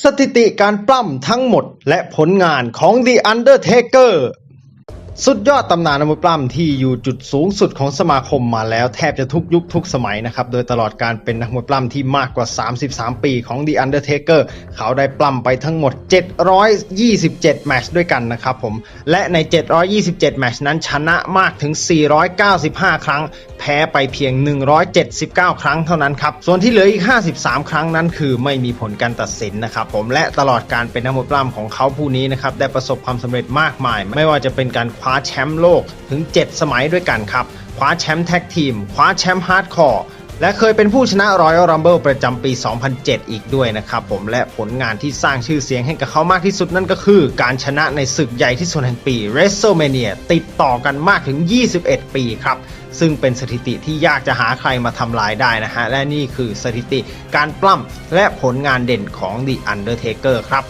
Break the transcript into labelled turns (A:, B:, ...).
A: สถิติการปล้ำทั้งหมดและผลงานของ The Undertaker สุดยอดตำนานนักมวยปล้ำที่อยู่จุดสูงสุดของสมาคมมาแล้วแทบจะทุกยุคทุกสมัยนะครับ โดยตลอดการเป็นนักมวยปล้ำที่มากกว่า 33 ปีของ The Undertaker เขาได้ปล้ำไปทั้งหมด 727 แมชด้วยกันนะครับผม และใน 727 แมชนั้นชนะมากถึง 495 ครั้ง แพ้ไปเพียง 179 ครั้งเท่านั้นครับ ส่วนที่เหลืออีก 53 ครั้งนั้นคือไม่มีผลการตัดสินนะครับผม และตลอดการเป็นนักมวยปล้ำของเขาผู้นี้นะครับได้ประสบความสำเร็จมากมาย ไม่ว่าจะเป็นการคว้าแชมป์โลกถึง 7 สมัยด้วยกันครับ คว้าแชมป์แท็กทีม คว้าแชมป์ฮาร์ดคอร์และเคยเป็นผู้ชนะ Royal Rumble ประจำปี 2007 อีกด้วยนะครับผมและผลงานที่สร้างชื่อเสียงให้กับเขามากที่สุดนั่นก็คือ การชนะในศึกใหญ่ที่สุดแห่งปี WrestleMania ติดต่อกันมากถึง 21 ปีครับ ซึ่งเป็นสถิติที่ยากจะหาใครมาทำลายได้นะฮะ และนี่คือสถิติการปล้ำและผลงานเด่นของ The Undertaker ครับ